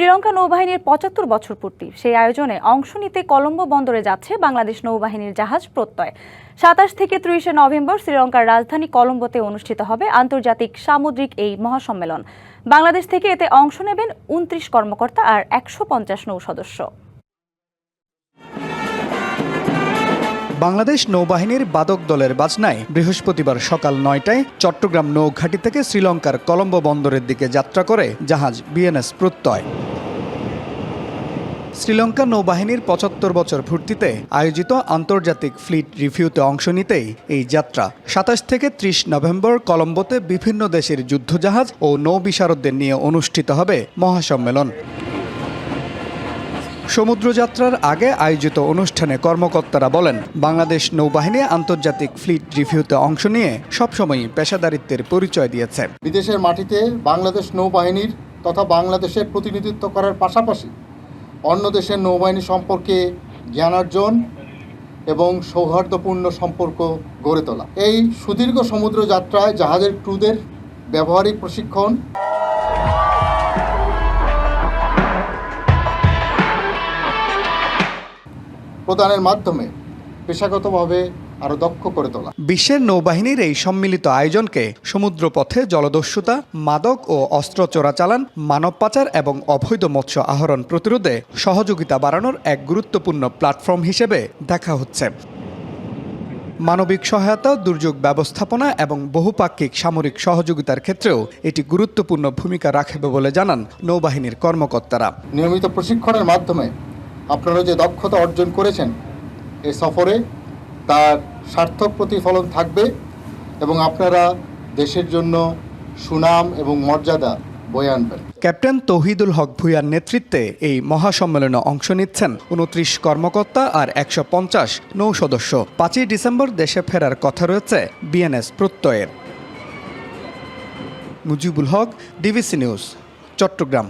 শ্রীলঙ্কা নৌবাহিনীর পঁচাত্তর বছর পূর্তি। সেই আয়োজনে অংশ নিতে কলম্বো বন্দরে যাচ্ছে বাংলাদেশ নৌবাহিনীর জাহাজ প্রত্যয়। সাতাশ থেকে ত্রিশে নভেম্বর শ্রীলঙ্কার রাজধানী কলম্বোতে অনুষ্ঠিত হবে আন্তর্জাতিক সামুদ্রিক এই মহাসম্মেলন। বাংলাদেশ থেকে এতে অংশ নেবেন উনত্রিশ কর্মকর্তা আর একশো পঞ্চাশ নৌ সদস্য। বাংলাদেশ নৌবাহিনীর বাদক দলের বাজনায় বৃহস্পতিবার সকাল নয়টায় চট্টগ্রাম নৌঘাটি থেকে শ্রীলঙ্কার কলম্বো বন্দরের দিকে যাত্রা করে জাহাজ বিএনএস প্রত্যয়। শ্রীলঙ্কা নৌবাহিনীর পঁচাত্তর বছর পূর্তিতে আয়োজিত আন্তর্জাতিক ফ্লিট রিভিউতে অংশ নিতেই এই যাত্রা। সাতাশ থেকে ত্রিশ নভেম্বর কলম্বোতে বিভিন্ন দেশের যুদ্ধজাহাজ ও নৌ বিশারদদের নিয়ে অনুষ্ঠিত হবে মহাসম্মেলন। সমুদ্রযাত্রার আগে আয়োজিত অনুষ্ঠানে কর্মকর্তারা বলেন, বাংলাদেশ নৌবাহিনী আন্তর্জাতিক ফ্লিট রিভিউতে অংশ নিয়ে সবসময়ই পেশাদারিত্বের পরিচয় দিয়েছে। বিদেশের মাটিতে বাংলাদেশ নৌবাহিনীর তথা বাংলাদেশের প্রতিনিধিত্ব করার পাশাপাশি অন্য দেশের নৌবাহিনী সম্পর্কে জ্ঞানার্জন এবং সৌহার্দ্যপূর্ণ সম্পর্ক গড়ে তোলা। এই সুদীর্ঘ সমুদ্র যাত্রায় জাহাজের ক্রুদের ব্যবহারিক প্রশিক্ষণ প্রদানের মাধ্যমে পেশাগতভাবে আরও দক্ষ করে তোলা। বিশ্বের নৌবাহিনীর এই সম্মিলিত আয়োজনকে সমুদ্রপথে জলদস্যুতা মাদক ও অস্ত্র চোরাচালান মানব পাচার এবং অবৈধ মৎস্য আহরণ প্রতিরোধে সহযোগিতা বাড়ানোর এক গুরুত্বপূর্ণ প্ল্যাটফর্ম হিসেবে দেখা হচ্ছে। মানবিক সহায়তা দুর্যোগ ব্যবস্থাপনা এবং বহুপাক্ষিক সামরিক সহযোগিতার ক্ষেত্রেও এটি গুরুত্বপূর্ণ ভূমিকা রাখবে বলে জানান নৌবাহিনীর কর্মকর্তারা। নিয়মিত প্রশিক্ষণের মাধ্যমে আপনারা যে দক্ষতা অর্জন করেছেন এ সফরে তার সার্থক প্রতিফলন থাকবে এবং আপনারা দেশের জন্য সুনাম এবং মর্যাদা বয়ে আনবেন। ক্যাপ্টেন তৌহিদুল হক ভুইয়ার নেতৃত্বে এই মহাসম্মেলনে অংশ নিচ্ছেন উনত্রিশ কর্মকর্তা আর একশো পঞ্চাশ নৌ সদস্য পাঁচই ডিসেম্বর দেশে ফেরার কথা রয়েছে বিএনএস প্রত্যয়ের। Mujibul Haque, DBC news, Chattogram.